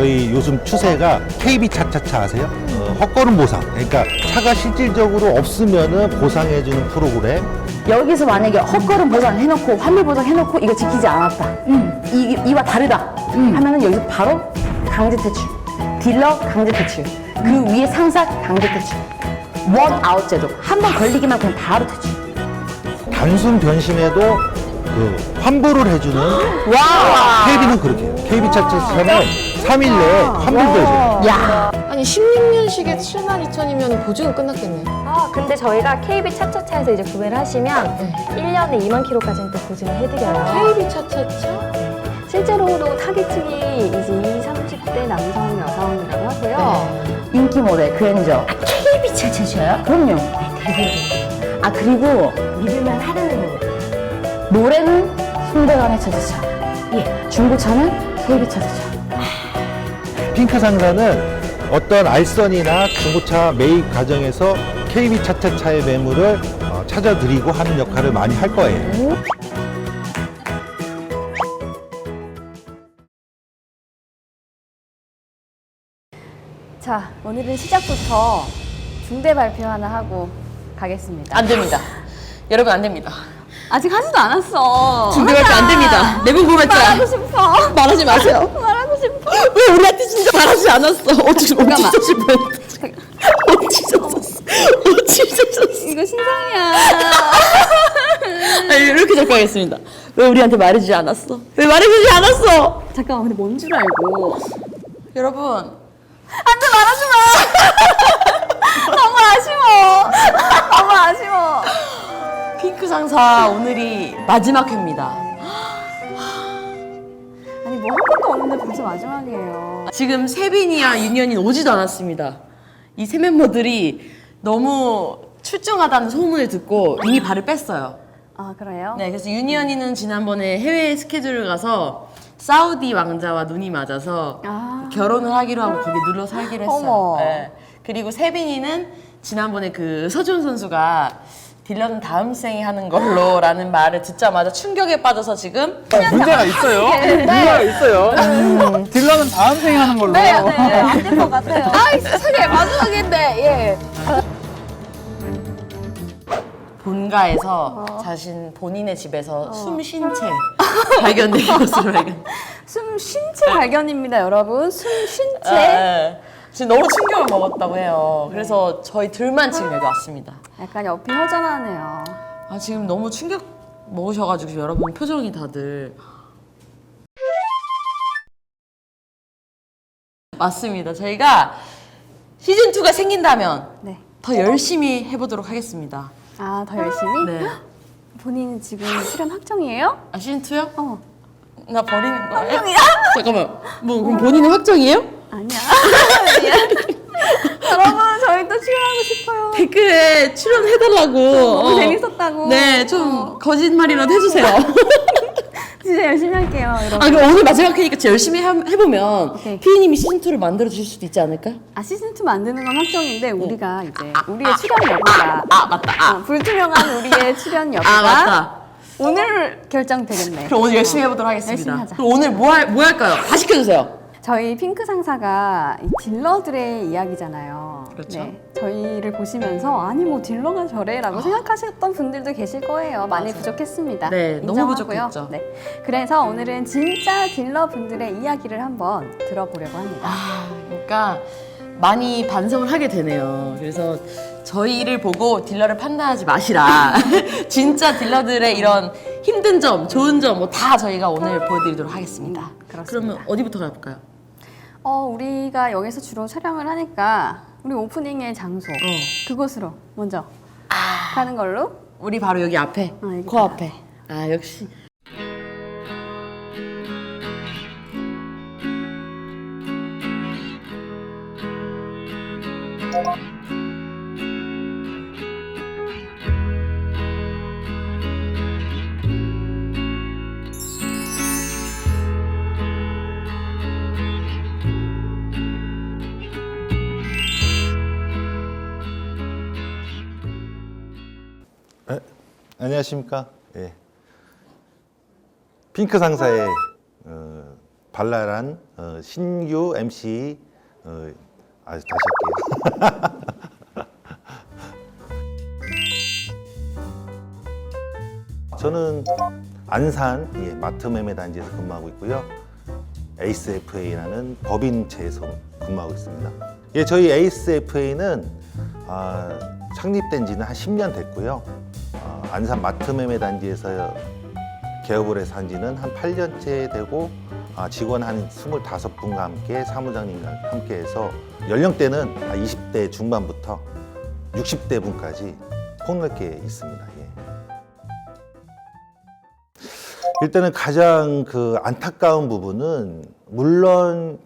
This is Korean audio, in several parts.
저희 요즘 추세가 KB 차차차 아세요? 어, 헛걸음 보상. 그러니까 차가 실질적으로 없으면은 보상해주는 프로그램. 여기서 만약에 헛걸음 보상 해놓고 환불 보상 해놓고 이거 지키지 않았다. 이, 이와 다르다. 하면은 여기서 바로 강제 퇴출. 딜러 강제 퇴출. 그 위에 상사 강제 퇴출. 원 아웃 제도. 한 번 걸리기만 그냥 바로 퇴출. 단순 변심에도 그 환불을 해주는 와. KB는 그렇게 해요. KB 차차차는 3일 내에 환불도 해줘요. 야. 아니 16년식에 7만 2천이면 보증은 끝났겠네. 아, 근데 저희가 KB 차차차에서 이제 구매를 하시면 네. 1년에 2만 킬로까지는 또 보증을 해드려요. KB 차차차? 실제로도 타깃층이 이제 20, 30대 남성, 여성이라고 하고요. 인기 모델 그랜저. 아, KB 차차차요? 그럼요. 대부분. 아 그리고 믿을만 하다는 노래는 송대관의 차차차. 예. 중고차는 KB 차차차. 핑크 상사는 어떤 알선이나 중고차 매입 과정에서 KB 차차차의 매물을 어, 찾아드리고 하는 역할을 많이 할 거예요. 자, 오늘은 시작부터 중대 발표 하나 하고 가겠습니다. 안 됩니다. 여러분 안 됩니다. 아직 하지도 않았어. 준비할게 안 됩니다. 내분 고발자. 말하고 싶어. 말하지 마세요. 왜 우리한테 진짜 말하지 않았어? 어찌 어찌 싶어? 어찌 졌었어? 어찌 졌었어? 이거 신상이야. 아니, 이렇게 접근하겠습니다. 왜 우리한테 말해주지 않았어? 왜 말해주지 않았어? 잠깐만, 근데 뭔 줄 알고. 여러분 안 돼, 말하지 마. 너무 아쉬워. 너무 아쉬워. 핑크 상사 오늘이 마지막 회입니다. 뭐 한 것도 없는데 벌써 마지막이에요. 지금 세빈이랑 윤현이 오지도 않았습니다. 이 세 멤버들이 너무 출중하다는 소문을 듣고 이미 발을 뺐어요. 아, 그래요? 네, 그래서 윤현이는 지난번에 해외 스케줄을 가서 사우디 왕자와 눈이 맞아서 아. 결혼을 하기로 하고 거기 눌러 살기로 했어요. 어머. 네. 그리고 세빈이는 지난번에 그 서준 선수가 딜러는 다음 생에 하는 걸로 라는 말을 듣자마자 충격에 빠져서 지금 문제가 있어요. 문제가 있어요. 딜러는 다음 생에 하는 걸로. 네, 네, 안 될 것 같아요. 아, 세상에 마지막인데, 예. 본가에서 자신 본인의 집에서 숨 쉰 채 발견된 것으로 발견. 숨쉰 채 발견입니다, 여러분. 숨 쉰 채. 네. 지금 너무 충격을 먹었다고 해요. 그래서 저희 둘만 지금 여기 왔습니다. 약간 옆이 허전하네요. 아 지금 너무 충격 먹으셔가지고 여러분 표정이 다들 맞습니다. 저희가 시즌 2가 생긴다면 네. 더 열심히 해보도록 하겠습니다. 아, 더 열심히? 네. 본인 지금 출연 확정이에요? 아 시즌 2요? 어. 나 버리는 거예요? 잠깐만. 뭐 그럼 본인은 확정이에요? 아니야. 출연하고 싶어요. 댓글에 출연해달라고. 너무 어. 재밌었다고. 네, 좀 어. 거짓말이라도 해주세요. 진짜 열심히 할게요, 여러분. 아, 그럼 오늘 마지막 회니까 진짜 열심히 해- 해보면 오케이. 피디님이 시즌2를 만들어 주실 수도 있지 않을까? 아, 시즌 2 만드는 건 확정인데, 우리가 이제, 우리의 출연 여부가. 아, 맞다. 아, 어, 불투명한 우리의 출연 여부가. 아 맞다. 오늘 결정되겠네. 그럼 오늘 열심히 해보도록 하겠습니다. 열심히 하자. 그럼 오늘 뭐, 할, 뭐 할까요? 다 시켜주세요. 저희 핑크 상사가 이 딜러들의 이야기잖아요. 네. 그렇죠. 저희를 보시면서 아니 뭐 딜러가 저래라고 생각하셨던 분들도 계실 거예요. 많이 맞아요. 부족했습니다. 네, 너무 인정하고요. 부족했죠. 네. 그래서 오늘은 진짜 딜러 분들의 이야기를 한번 들어보려고 합니다. 아, 그러니까 많이 반성을 하게 되네요. 그래서 저희를 보고 딜러를 판단하지 마시라. 진짜 딜러들의 이런 힘든 점, 좋은 점, 뭐 다 저희가 오늘 보여드리도록 하겠습니다. 음, 그렇습니다. 그러면 어디부터 가볼까요? 어, 우리가 여기서 주로 촬영을 하니까 우리 오프닝의 장소 어. 그곳으로 먼저 가는 걸로. 우리 바로 여기 앞에, 아, 여기 코 앞에. 아, 역시. 에? 안녕하십니까? 예. 핑크 상사의 어, 발랄한 어, 신규 MC 어, 아 다시 할게요. 저는 안산 예, 마트 매매 단지에서 근무하고 있고요. 에이스 FA라는 법인체에서 근무하고 있습니다. 예, 저희 에이스 FA는 아, 창립된 지는 한 10년 됐고요. 아, 안산 마트 매매 단지에서 개업을 해서 한 지는 한 8년째 되고 아, 직원 한 25분과 함께 사무장님과 함께 해서 연령대는 한 20대 중반부터 60대 분까지 폭넓게 있습니다. 예. 일단은 가장 그 안타까운 부분은 물론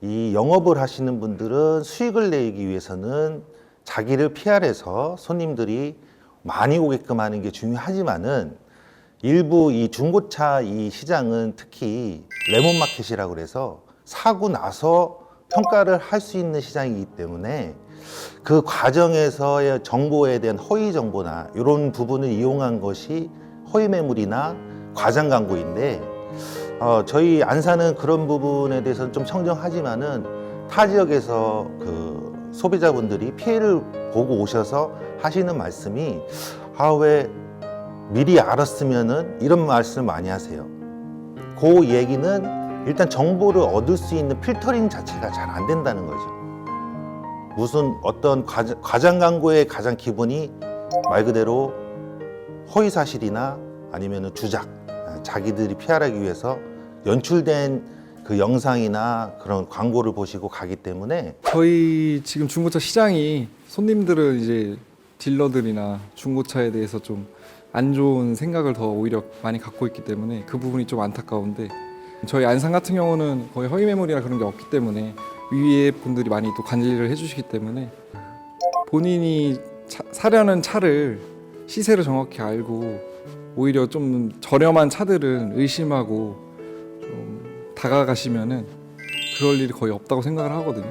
이 영업을 하시는 분들은 수익을 내기 위해서는 자기를 PR해서 손님들이 많이 오게끔 하는 게 중요하지만은 일부 이 중고차 이 시장은 특히 레몬 마켓이라고 그래서 사고 나서 평가를 할 수 있는 시장이기 때문에 그 과정에서의 정보에 대한 허위 정보나 이런 부분을 이용한 것이 허위 매물이나 과장 광고인데 어, 저희 안사는 그런 부분에 대해서는 좀 청정하지만은 타 지역에서 그 소비자분들이 피해를 보고 오셔서 하시는 말씀이 아 왜 미리 알았으면은 이런 말씀을 많이 하세요. 그 얘기는 일단 정보를 얻을 수 있는 필터링 자체가 잘 안 된다는 거죠. 무슨 어떤 과장, 광고의 가장 기본이 말 그대로 허위 사실이나 아니면 주작, 아, 자기들이 피하기 위해서 연출된 그 영상이나 그런 광고를 보시고 가기 때문에 저희 지금 중고차 시장이 손님들은 이제 딜러들이나 중고차에 대해서 좀 안 좋은 생각을 더 오히려 많이 갖고 있기 때문에 그 부분이 좀 안타까운데 저희 안산 같은 경우는 거의 허위 매물이나 그런 게 없기 때문에 위에 분들이 많이 또 관리를 해주시기 때문에 본인이 차- 사려는 차를 시세를 정확히 알고 오히려 좀 저렴한 차들은 의심하고 좀 다가가시면은 그럴 일이 거의 없다고 생각을 하거든요.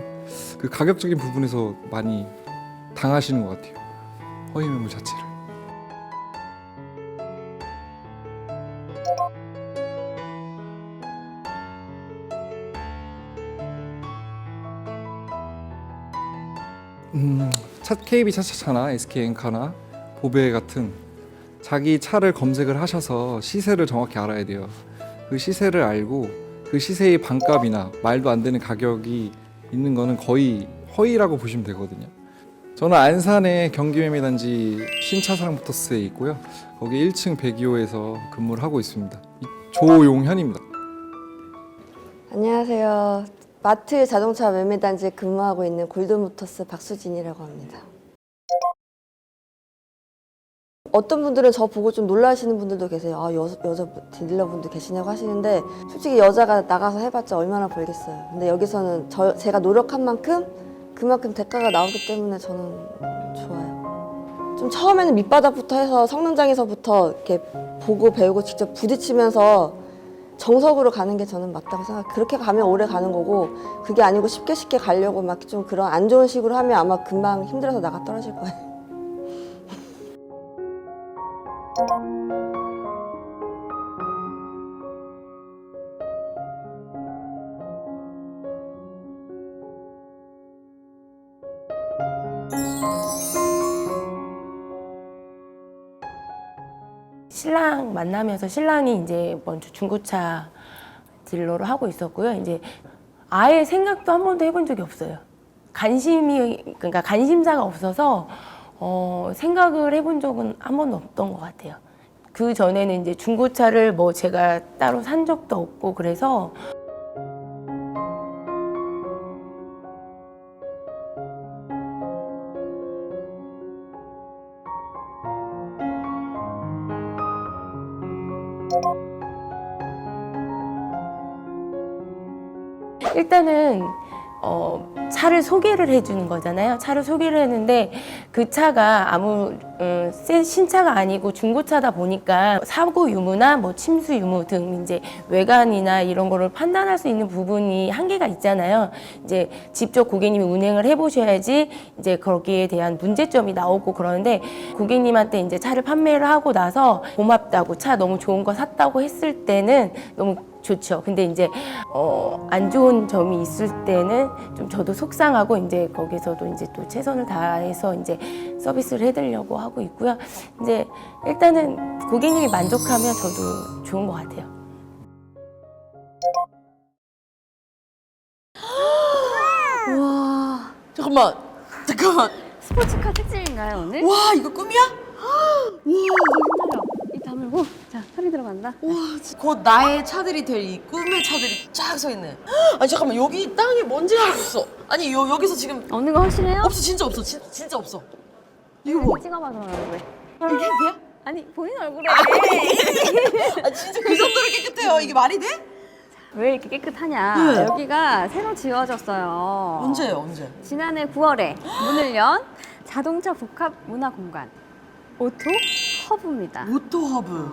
그 가격적인 부분에서 많이 당하시는 것 같아요. 허위 매물 자체를. 음, 차, KB 차차차나 SK 엔카나 보베 같은 자기 차를 검색을 하셔서 시세를 정확히 알아야 돼요. 그 시세를 알고 그 시세의 반값이나 말도 안 되는 가격이 있는 거는 거의 허위라고 보시면 되거든요. 저는 안산의 경기매매단지 신차사랑모터스에 있고요. 거기 1층 102호에서 근무를 하고 있습니다. 이- 조용현입니다. 안녕하세요. 마트 자동차 매매단지에 근무하고 있는 골드모터스 박수진이라고 합니다. 어떤 분들은 저 보고 좀 놀라시는 분들도 계세요. 아, 여, 여자 딜러분도 계시냐고 하시는데 솔직히 여자가 나가서 해봤자 얼마나 벌겠어요. 근데 여기서는 저, 제가 노력한 만큼 그만큼 대가가 나오기 때문에 저는 좋아요. 좀 처음에는 밑바닥부터 해서 성능장에서부터 이렇게 보고 배우고 직접 부딪히면서 정석으로 가는 게 저는 맞다고 생각. 그렇게 가면 오래 가는 거고 그게 아니고 쉽게 쉽게 가려고 막 좀 그런 안 좋은 식으로 하면 아마 금방 힘들어서 나가 떨어질 거예요. 신랑 만나면서 신랑이 이제 먼저 중고차 딜러로 하고 있었고요. 이제 아예 생각도 한 번도 해본 적이 없어요. 관심이 그러니까 관심사가 없어서 어, 생각을 해본 적은 한 번도 없던 것 같아요. 그 전에는 이제 중고차를 뭐 제가 따로 산 적도 없고 그래서 일단은 어, 차를 소개를 해주는 거잖아요. 차를 소개를 했는데 그 차가 아무 음, 새 신차가 아니고 중고차다 보니까 사고 유무나 뭐 침수 유무 등 이제 외관이나 이런 거를 판단할 수 있는 부분이 한계가 있잖아요. 이제 직접 고객님이 운행을 해보셔야지 이제 거기에 대한 문제점이 나오고 그러는데 고객님한테 이제 차를 판매를 하고 나서 고맙다고 차 너무 좋은 거 샀다고 했을 때는 너무 좋죠. 근데 이제 어, 안 좋은 점이 있을 때는 좀 저도 속상하고 이제 거기서도 이제 또 최선을 다해서 이제 서비스를 해드리려고 하고 있고요. 이제 일단은 고객님이 만족하면 저도 좋은 것 같아요. 와 잠깐만, 잠깐만. 스포츠카 특집인가요 오늘? 와, 이거 꿈이야? 입 다물고 자 소리 들어간다. 곧 나의 차들이 될 이 꿈의 차들이 쫙 서 있네. 아니 잠깐만 여기 땅에 먼지가 없어. 아니 여, 여기서 지금 어느 거 확실해요? 없어 진짜 없어 진, 진짜 없어. 이거 뭐? 찍어봐 그럼 얼굴에. 이게 뭐야? 아니 본인 얼굴에 아 진짜 그 정도로 깨끗해요. 이게 말이 돼? 왜 이렇게 깨끗하냐? 네. 여기가 새로 지어졌어요. 언제예요 언제? 지난해 9월에 문을 연 자동차 복합 문화 공간 오토 허브입니다. 오토 허브.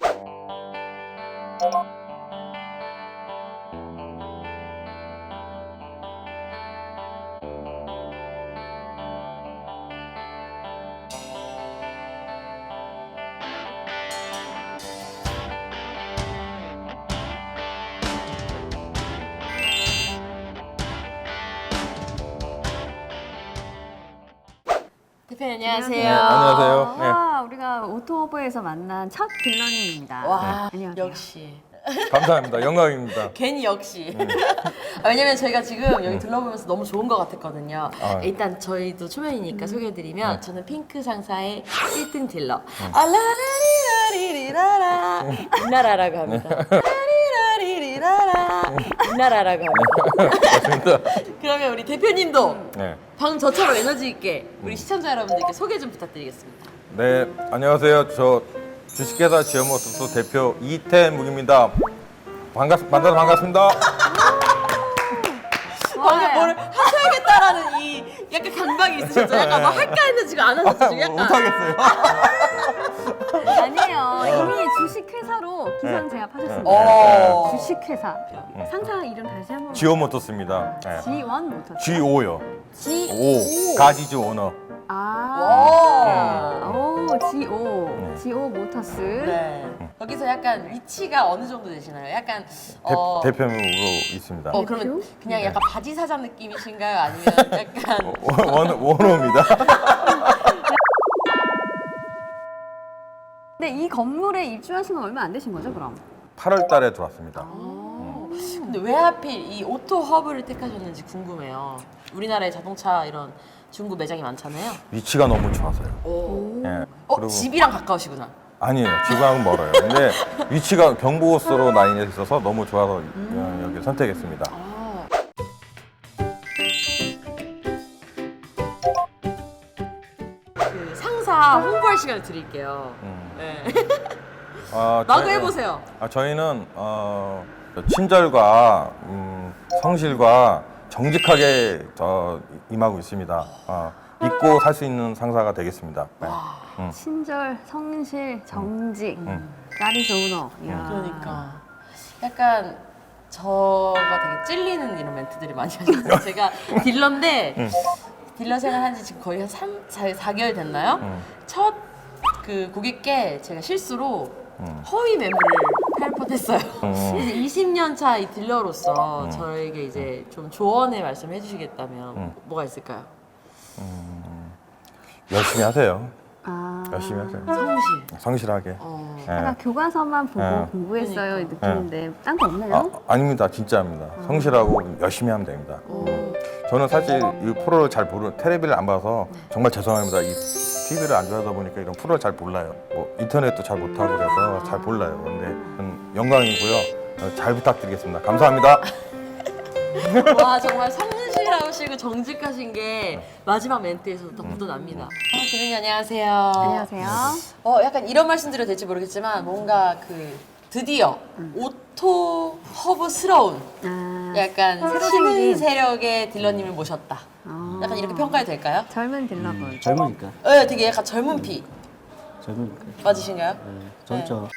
대표님 안녕하세요. 네, 안녕하세요. 네. 허브에서 만난 첫 딜러님입니다. 와 안녕하세요. 역시 감사합니다. 영광입니다. 괜히 역시. 아, 왜냐면 저희가 지금 여기 둘러보면서 너무 좋은 것 같았거든요. 아. 일단 저희도 초면이니까 소개해드리면 저는 핑크 상사의 1등 딜러. 알라라리라리리라라 이나라라고 합니다. 라리라리리라라 이나라라고 합니다. 맞습니다. 그러면 우리 대표님도 네. 방금 저처럼 에너지 있게 우리 시청자 여러분들께 소개 좀 부탁드리겠습니다. 네, 안녕하세요. 저 주식회사 지어모터스 대표 이태묵입니다. 반갑, 만나서 반갑습니다. 방금 뭐를 하셔야겠다라는 이 약간 강박이 있으셨죠? 약간 뭐 할까 했는데 지금 안 하셨죠? 지금 약간 못하겠어요. 아니에요. 이미 주식회사로 기선 제압하셨습니다. 어. 주식회사. 상사 이름 다시 한번. 지오모터스입니다. 네. G1 모터. G5요. G. 오. 가지주 오너. 아. 와. 오, G5. G5 모터스. 네. 여기서 약간 위치가 어느 정도 되시나요? 약간 대, 어, 대표로 있습니다. 어 그러면 그냥 약간 바지 사장 느낌이신가요? 아니면 약간 원, 원호입니다. 근데 이 건물에 입주하신 건 얼마 안 되신 거죠, 그럼? 8월 달에 들어왔습니다. 어, 근데 왜 하필 이 오토 허브를 택하셨는지 궁금해요. 우리나라에 자동차 이런 중고 매장이 많잖아요. 위치가 너무 좋아서요. 오. 예. 어 집이랑 가까우시구나. 아니에요. 지방은 멀어요. 근데 위치가 경부고속도로 라인에 있어서 너무 좋아서 어, 여기 선택했습니다. 아. 그 상사 홍보할 시간을 드릴게요. 음. 네. 아, 나도 저희- 해보세요. 아, 저희는 어, 친절과 음, 성실과 정직하게 저 임하고 있습니다. 어, 믿고 살 수 있는 상사가 되겠습니다. 네. 친절, 성실, 정직. 음. 까리스 오너. 이야. 그러니까 약간 저가 되게 찔리는 이런 멘트들이 많이 하셨어요. 제가 딜러인데 딜러 생활한 지 지금 거의 한 3, 4, 4개월 됐나요? 음. 첫 그 고객께 제가 실수로 음. 허위 매물을 팔 뻔했어요. 음. 그래서 20년 차 이 딜러로서 저에게 이제 좀 조언의 말씀 해 주시겠다면 음. 뭐가 있을까요? 열심히 하세요. 아. 열심히 하세요. 성실. 성실하게. 어. 예. 아까 교과서만 보고 네. 공부했어요 이 그러니까. 느낌인데 딴 거 없나요? 아, 아닙니다. 진짜입니다. 성실하고 열심히 하면 됩니다. 어. 저는 사실 이 프로를 잘 모르, 텔레비를 안 봐서 정말 죄송합니다. 이 TV를 안 좋아하다 보니까 이런 프로를 잘 몰라요. 뭐 인터넷도 잘 못하고 그래서 잘 몰라요. 근데 저는 영광이고요. 어, 잘 부탁드리겠습니다. 감사합니다. 와 정말 성실하시고 정직하신 게 마지막 멘트에서도 더 묻어납니다. 아, 대표님 안녕하세요. 안녕하세요. 어 약간 이런 말씀 드려도 될지 모르겠지만 뭔가 그 드디어 오토 허브스러운 아, 약간 새로 신흥 생긴. 세력의 딜러님을 모셨다. 아. 약간 이렇게 평가해도 될까요? 젊은 딜러분. 젊으니까 네, 되게 약간 젊은 피 젊으니까 맞으신가요? 네, 젊죠.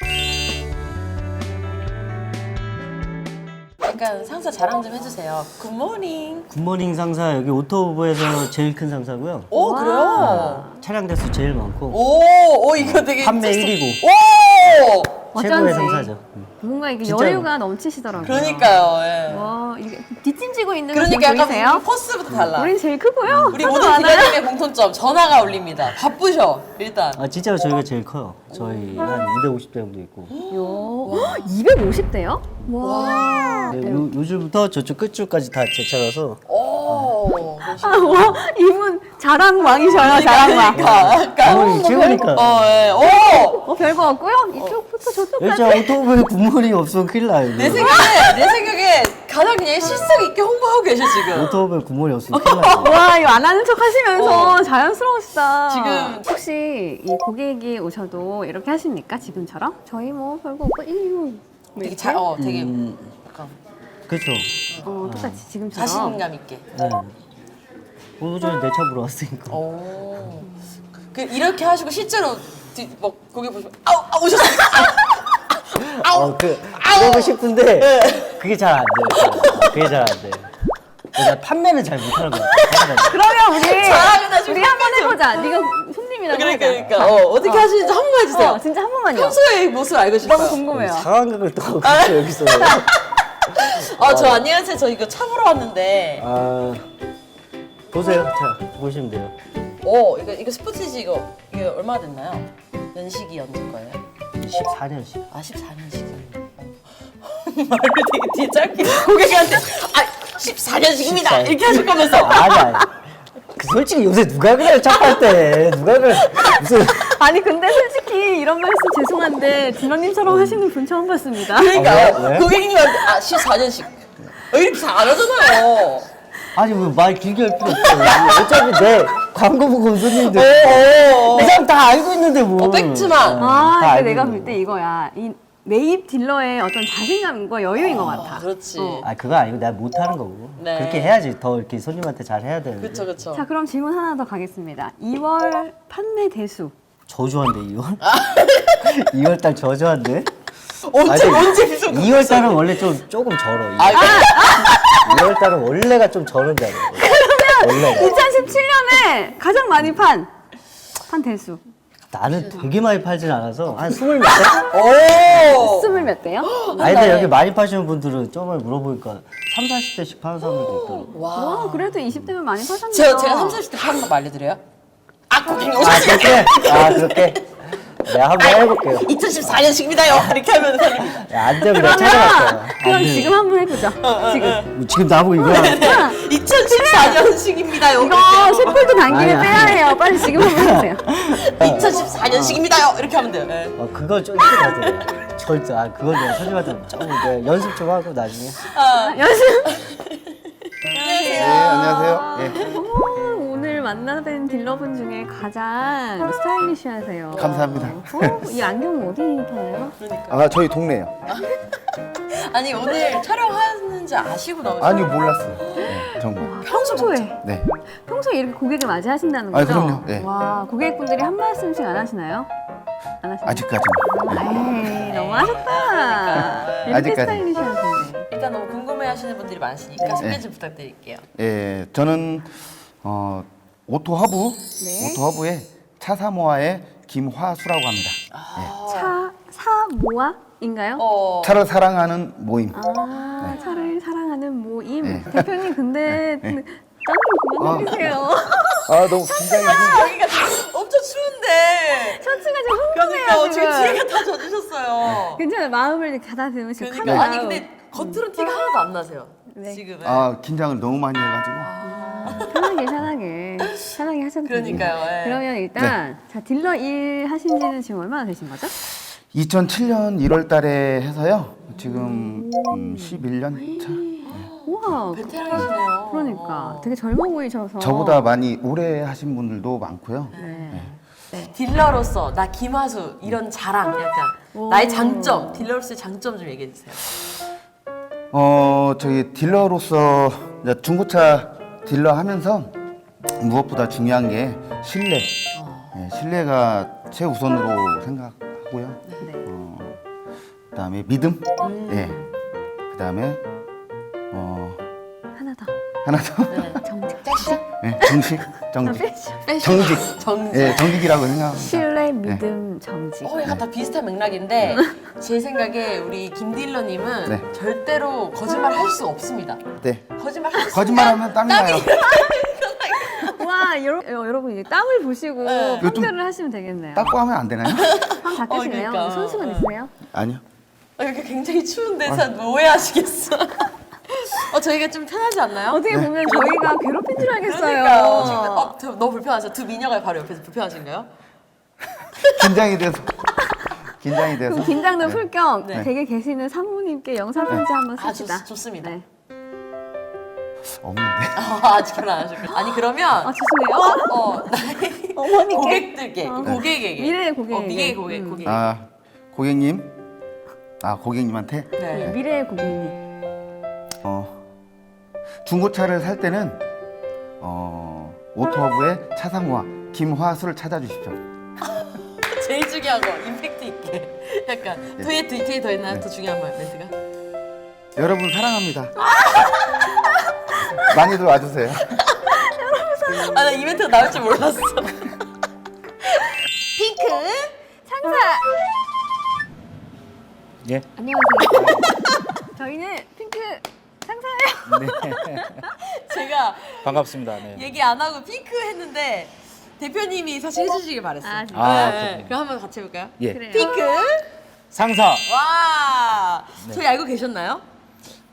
약간 상사 자랑 좀 해주세요. 굿모닝. 굿모닝 상사 여기 오토부에서 제일 큰 상사고요. 오 그래요? 차량 대수 제일 많고 오, 오 이거 되게 판매 특수- 1위고. 오! 최고의 어쩐지. 상사죠. 음. 뭔가 이게. 여유가 넘치시더라고요. 그러니까요. 예. 와, 이게 뒷짐지고 있는 거 그러니까 약간 보이세요? 우리 포스부터 달라. 우린 제일 크고요. 우리 하도 모든 많아요. 기자님의 공통점 전화가 울립니다. 바쁘셔 일단. 아 진짜로 저희가 제일 커요. 저희 한 250대 정도 있고. 요 250대요? 와. 네, 요, 요즘부터 저쪽 끝줄까지 다 제 차라서 오. 아, 와, 이분 자랑왕이셔요, 자랑왕. 그러니까. 부모님 최고니까. 어, 예. 오. 어, 별거 없고요. 이쪽 부터 저쪽까지. 진짜 오토바이 국물이 없으면 큰일 나요. 내 이거. 생각에 내 생각에 가장 그냥 실속 있게 홍보하고 계셔 지금. 오토바이 국물이 없으면 큰일 나요. 와, 이거 안 하는 척 하시면서 자연스러우시다. 지금- 혹시 이 고객이 오셔도 이렇게 하십니까? 지금처럼? 저희 뭐 별거 없고 1, 2, 5. 되게 자, 어, 되게 음, 약간 그렇죠. 어, 똑같이 지금처럼. 자신감 있게. 네. 오늘 전에 내차 보러 왔으니까. 오. 그 이렇게 하시고 실제로 뒤, 뭐 고개 보시면 아우 아 오셨어요. 어, 그, 그러고 싶은데 그게 잘 안 돼요. 그게 잘 안 돼요. 내가 판매는 잘 못하는 것 같아요. 그러면 우리 하시고 우리 한 번 해보자. 네가 손님이라고 그러니까 하자. 그러니까 어, 어떻게 하시는지 한번 해주세요. 어, 진짜 한 번만요. 평소의 모습 알고 싶어요. 너무 궁금해요. 상황극을 또 하고 있어 여기서. 아, 저 안녕하세요. 저 이거 차 보러 왔는데. 아 보세요. 자 보시면 돼요. 어, 이거 이거 스포티지 이거 이게 얼마 됐나요? 연식이 언제 거예요? 14년씩. 아, 14년식이요. 말을 되게 뒤에 짧게 고객한테 아, 14년식입니다. 이렇게 하실 거면서. 아니 아니. 그 솔직히 요새 누가 그래요 착할 때 누가 그래 무슨 아니 근데 솔직히 이런 말씀 죄송한데 진원님처럼 하시는 분 처음 봤습니다. 그러니까 아, 왜? 왜? 고객님한테 아 14년씩 이렇게 잘안 하잖아요. 아니 왜 말 길게 할 필요 없어 어차피 내 광고 보고 온 손님들 어, 이 사람 다 알고 있는데 뭐 어, 팩트만. 어, 아, 다 근데 알고 내가 있는데. 볼때 이거야. 이 매입 딜러의 어떤 자신감과 여유인 것 같아. 그렇지. 아 그거 아니고 내가 못하는 거고 네. 그렇게 해야지 더 이렇게 손님한테 잘 해야 되는데 그렇죠, 그렇죠. 자, 그럼 질문 하나 더 가겠습니다. 2월 판매 대수. 저조한데 2월? 2월 달 저조한데? 언제 아니, 언제 무슨 2월 달은 원래 좀 조금 절어 아, 2월 달은 원래가 좀 저런 자리야 원래가 2017년에 가장 많이 판. 판 대수. 나는 되게 많이 팔진 않아서 한 스물 몇 대? 오. 스물 몇 대요? 아니 근데 여기 많이 파시는 분들은 저번에 물어보니까 3, 40대씩 파는 사람들도 있더라고 와, 그래도 20대면 많이 파셨네요. 제가 제가 30, 40대 파는 거 알려드려요? 아 고객님 아 오셨어요. 그렇게? 아 그렇게? 내가 한번 해볼게요 2014년식입니다요. 이렇게 하면 살립니다. 야, 안 되면 내가 찾아갈게요 그럼 안 돼. 지금 한번 해보자. 지금. 지금 나보고 이거 2014년식입니다요. 이거 숯불도 당기면 아니, 빼야. 해요. 빨리 지금 한번 해보세요. 2014년식입니다요. 이렇게 하면 돼요. 예. 어, 그거 좀 이렇게 해야 돼 절대 아 그건 내가 손님한테 조금 내가 연습 좀 하고 나중에 연습. 안녕하세요. 안녕하세요. 예. 오늘 만나뵌 딜러분 중에 가장 스타일리시하세요. 감사합니다. 어, 이 안경은 어디 파나요? 아 저희 동네요. 아니 오늘 촬영하는지 아시고 나오셨어요? 아니 몰랐어요. 네, 정말. 평소에 네. 평소에 이렇게 고객을 맞이하신다는 아, 거죠? 그럼요. 네. 와 고객분들이 한 말씀씩 안 하시나요? 안 하시나요? 아직까지는. 에이 너무 하셨다. 이렇게 아직까지. 스타일리시하신데. 일단 너무 궁금해하시는 분들이 많으시니까 소개 좀 부탁드릴게요. 예, 저는 어, 오토 허브, 네. 오토 허브의 차사모아의 김화수라고 합니다. 차 사 모아인가요? 어, 차를 사랑하는 모임. 아 차를 사랑하는 모임. 네. 대표님 근데 딴좀 그만 드리세요. 아 너무 긴장이. 여기가 지금 엄청 추운데. 셔츠가 지금 그러니까 흥분해요 지금 지금. 뒤에가 다 젖으셨어요. 괜찮아요. 마음을 가다듬으시고 그러니까 카메라. 아니 근데 겉으로는 티가 하나도 안 나세요. 네. 지금. 아 긴장을 너무 많이 해가지고. 편하게 편하게 편하게 하셔도 됩니다. 그러니까요. 예. 그러면 일단 자 딜러 일 하신 지는 지금 얼마나 되신 거죠? 2007년 1월 달에 해서요. 지금 음, 11년 차. 우와 베테랑이시네요. 그러니까 되게 젊어 보이셔서 저보다 많이 오래 하신 분들도 많고요. 네. 딜러로서 나 김하수 이런 자랑 약간 나의 장점 딜러로서의 장점 좀 얘기해 주세요. 어 저희 딜러로서 이제 중고차 딜러 하면서 무엇보다 중요한 게 신뢰. 네, 신뢰가 최우선으로 생각하고요. 네. 어, 그다음에 믿음. 예. 그다음에 어 하나 더 하나 더. 네. 정직 섹션? 예, 정식, 정직, 패션 정직. 정직. 예, 정직이라고 생각합니다. 신뢰 믿음, 정직. 어, 약간 다 비슷한 맥락인데 제 생각에 우리 김딜러님은 네. 절대로 거짓말 할 수 없습니다. 네. 거짓말 할 수. 거짓말하면 땀이 나요. 와, 여러, 어, 여러분 이제 땀을 보시고 네. 이거 좀 판별을 하시면 되겠네요. 닦고 하면 안 되나요? 닦으시네요. 어, 그러니까. 손수건 있으세요? 아니요. 어, 이렇게 굉장히 추운데 참 오해하시겠어. 어, 저희가 좀 편하지 않나요? 어떻게 보면 저희가 괴롭힌 줄 알겠어요. 그러니까요. 지금 어, 저 너무 불편하죠? 두 미녀가 바로 옆에서 불편하신가요? 긴장이 돼서. 긴장이 돼서. 그럼 긴장도 네. 풀겸 네. 댁에 계시는 사모님께 영상 편지 한번 아, 씁시다. 좋, 좋습니다. 네. 없는데. 아, 아직 결혼 안 하셨고. 아니, 그러면. 아, 죄송해요. 어, 어, 나의 어머니께. 고객들께, 어. 고객에게. 미래의 고객에게. 어, 미래의 고객, 음. 고객. 아, 고객님. 아, 고객님한테 네. 미래의 고객님. 어. 중고차를 살 때는 어, 오토허브의 차상호와 김화수를 찾아주십시오. 제일 중요한 거, 임팩트 있게. 약간, 네. 뒤에, 뒤에, 더 있나 요? 더 중요한 말, 멘트가? 여러분 사랑합니다. 많이들 와주세요. 아, 나 이벤트가 나올 줄 몰랐어. 핑크 상사! 예. 안녕하세요. 저희는 핑크 상사예요. 네. 제가 반갑습니다. 네. 얘기 안 하고 핑크 했는데 대표님이 사실 해주시길 바랬어요. 아, 진짜? 아, 네. 그렇군요. 그럼 한번 같이 해볼까요? 예. 그래요. 핑크 상사. 와 네. 저희 알고 계셨나요?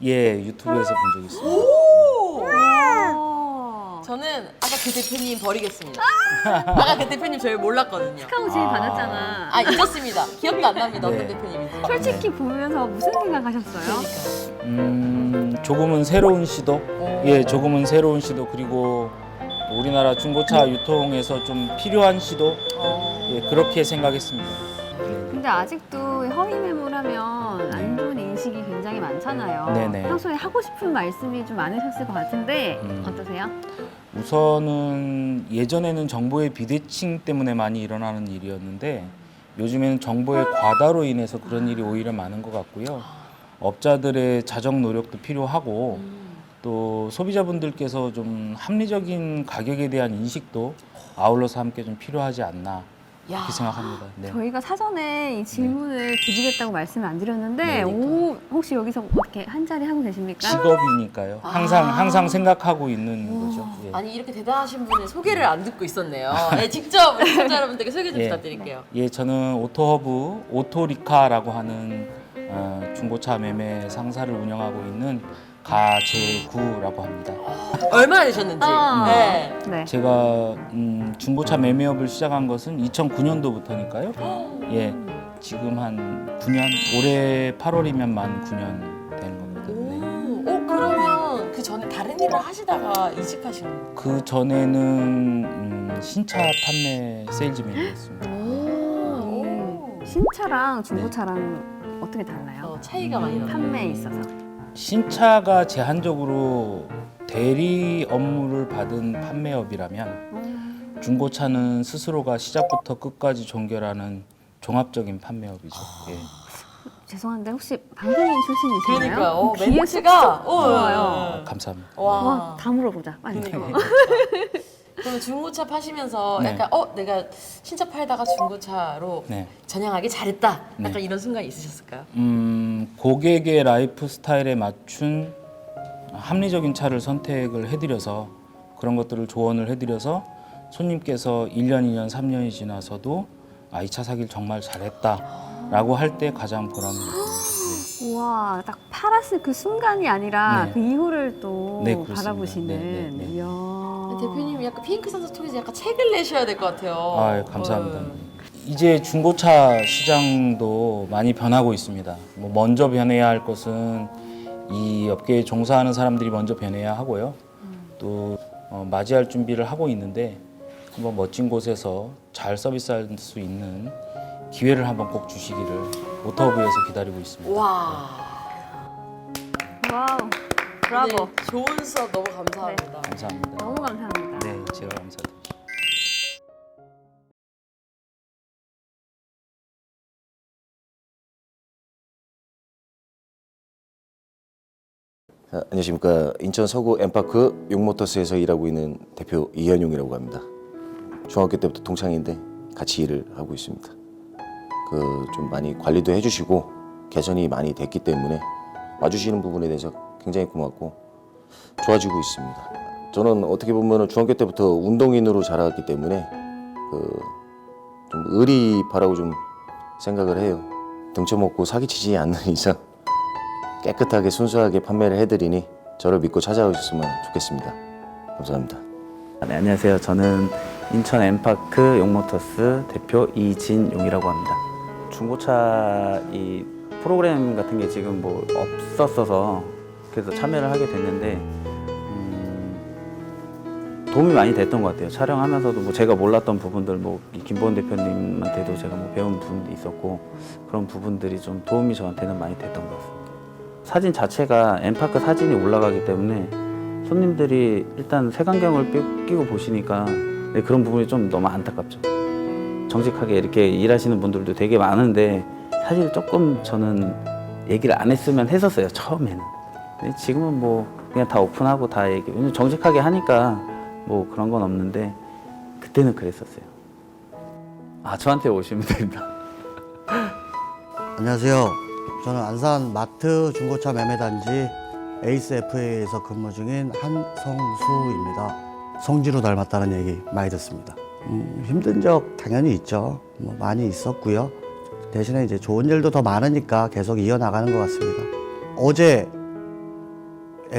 예, 유튜브에서 본 적 있습니다. 오 어. 저는 아까 그 대표님 버리겠습니다. 아까 그 대표님 저희 몰랐거든요. 스카우트 제일 받았잖아. 아 잊었습니다. 기억도 안 납니다. 네. 어떤 대표님인지. 솔직히 보면서 무슨 생각하셨어요? 그러니까. 음, 조금은 새로운 시도. 예, 조금은 새로운 시도 그리고 우리나라 중고차 유통에서 좀 필요한 시도. 어. 예, 그렇게 생각했습니다. 네. 근데 아직도 허위 매물하면 안 인식이 굉장히 많잖아요. 네네. 평소에 하고 싶은 말씀이 좀 많으셨을 것 같은데 음. 어떠세요? 우선은 예전에는 정보의 비대칭 때문에 많이 일어나는 일이었는데 요즘에는 정보의 과다로 인해서 그런 일이 오히려 많은 것 같고요. 업자들의 자정 노력도 필요하고 또 소비자분들께서 좀 합리적인 가격에 대한 인식도 아울러서 함께 좀 필요하지 않나 야. 그렇게 생각합니다. 네. 저희가 사전에 이 질문을 드리겠다고 말씀을 안 드렸는데 네, 오, 혹시 여기서 어떻게 한 자리 하고 계십니까? 직업이니까요. 항상 아. 항상 생각하고 있는 거죠. 예. 아니 이렇게 대단하신 분의 소개를 안 듣고 있었네요. 네, 직접 우리 시청자 여러분들께 소개 좀 예. 부탁드릴게요. 예, 저는 오토허브 오토리카라고 하는 어, 중고차 매매 상사를 운영하고 있는 가재구라고 합니다. 얼마나 되셨는지. 어. 네. 네. 제가 음, 중고차 매매업을 시작한 것은 2009년도부터니까요. 예, 지금 한 9년, 올해 8월이면 만 9년 된 겁니다. 오, 네. 어 그러면 그 전에 다른 일을 하시다가 이직하신 거예요? 그 전에는 음, 신차 판매 세일즈맨이었습니다. 오. 신차랑 중고차랑 어떻게 달라요? 어, 차이가 많이 나요. 판매에 있어서. 신차가 제한적으로 대리 업무를 받은 판매업이라면 중고차는 스스로가 시작부터 끝까지 종결하는 종합적인 판매업이죠. 예. 죄송한데 혹시 방송인 출신이신가요? 그러니까요. 어, 귀에 멘트가 쏙쏙 들어와요. 어, 감사합니다. 와. 와, 다 물어보자. 빨리. 그러면 중고차 파시면서 네. 약간 어 내가 신차 팔다가 중고차로 네. 전향하기 잘했다. 약간 네. 이런 순간 있으셨을까요? 음, 고객의 라이프 스타일에 맞춘 합리적인 차를 선택을 해드려서 그런 것들을 조언을 해드려서 손님께서 1년, 2년, 3년이 지나서도 아, 이 차 사길 정말 잘했다 라고 할 때 가장 보람이 있습니다. 우와, 딱 팔았을 그 순간이 아니라 네. 그 이후를 또 네, 그렇습니다. 바라보시는. 네, 네, 네. 이야. 대표님이 약간 핑크 선수 통해서 약간 책을 내셔야 될 것 같아요. 아, 예, 감사합니다. 어. 이제 중고차 시장도 많이 변하고 있습니다. 뭐 먼저 변해야 할 것은 이 업계에 종사하는 사람들이 먼저 변해야 하고요. 또 어, 맞이할 준비를 하고 있는데 한번 멋진 곳에서 잘 서비스할 수 있는 기회를 한번 꼭 주시기를 오토부에서 기다리고 있습니다. 와. 와우. 브라보. 좋은 수업 너무 감사합니다. 감사합니다. 너무 감사합니다. 네, 제가 감사드립니다. 자, 안녕하십니까 인천 서구 엠파크 용모터스에서 일하고 있는 대표 이현용이라고 합니다. 중학교 때부터 동창인데 같이 일을 하고 있습니다. 그 좀 많이 관리도 해주시고 개선이 많이 됐기 때문에 와주시는 부분에 대해서 굉장히 고맙고 좋아지고 있습니다. 저는 어떻게 보면 중학교 때부터 운동인으로 자라왔기 때문에 그 좀 의리바라고 좀 생각을 해요. 등쳐먹고 사기치지 않는 이상 깨끗하게 순수하게 판매를 해드리니 저를 믿고 찾아오셨으면 좋겠습니다. 감사합니다. 네, 안녕하세요. 저는 인천 엠파크 용모터스 대표 이진용이라고 합니다. 중고차 이 프로그램 같은 게 지금 뭐 없었어서 그래서 참여를 하게 됐는데 음, 도움이 많이 됐던 것 같아요. 촬영하면서도 뭐 제가 몰랐던 부분들 뭐 김보은 대표님한테도 제가 뭐 배운 부분도 있었고 그런 부분들이 좀 도움이 저한테는 많이 됐던 것 같습니다. 사진 자체가 엠파크 사진이 올라가기 때문에 손님들이 일단 색안경을 끼- 끼고 보시니까 네, 그런 부분이 좀 너무 안타깝죠. 정직하게 이렇게 일하시는 분들도 되게 많은데 사실 조금 저는 얘기를 안 했으면 했었어요 처음에는. 근데 지금은 뭐 그냥 다 오픈하고 다 얘기. 왜냐면 정직하게 하니까 뭐 그런 건 없는데 그때는 그랬었어요. 아 저한테 오시면 됩니다. 안녕하세요. 저는 안산 마트 중고차 매매단지 에이스 FA에서 근무 중인 한성수입니다. 성지로 닮았다는 얘기 많이 듣습니다. 음, 힘든 적 당연히 있죠. 뭐 많이 있었고요. 대신에 이제 좋은 일도 더 많으니까 계속 이어나가는 것 같습니다. 어제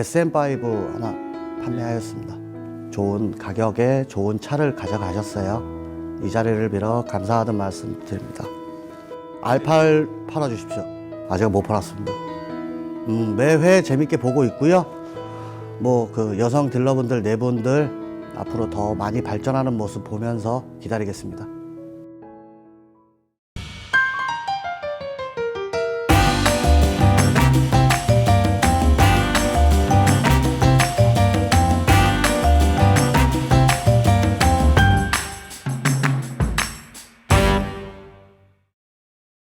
SM5 하나 판매하였습니다. 좋은 가격에 좋은 차를 가져가셨어요. 이 자리를 빌어 감사하다는 말씀 드립니다. R8 팔아주십시오. 아직 못 팔았습니다. 음, 매회 재밌게 보고 있고요. 뭐 그 여성 딜러분들 네 분들 앞으로 더 많이 발전하는 모습 보면서 기다리겠습니다.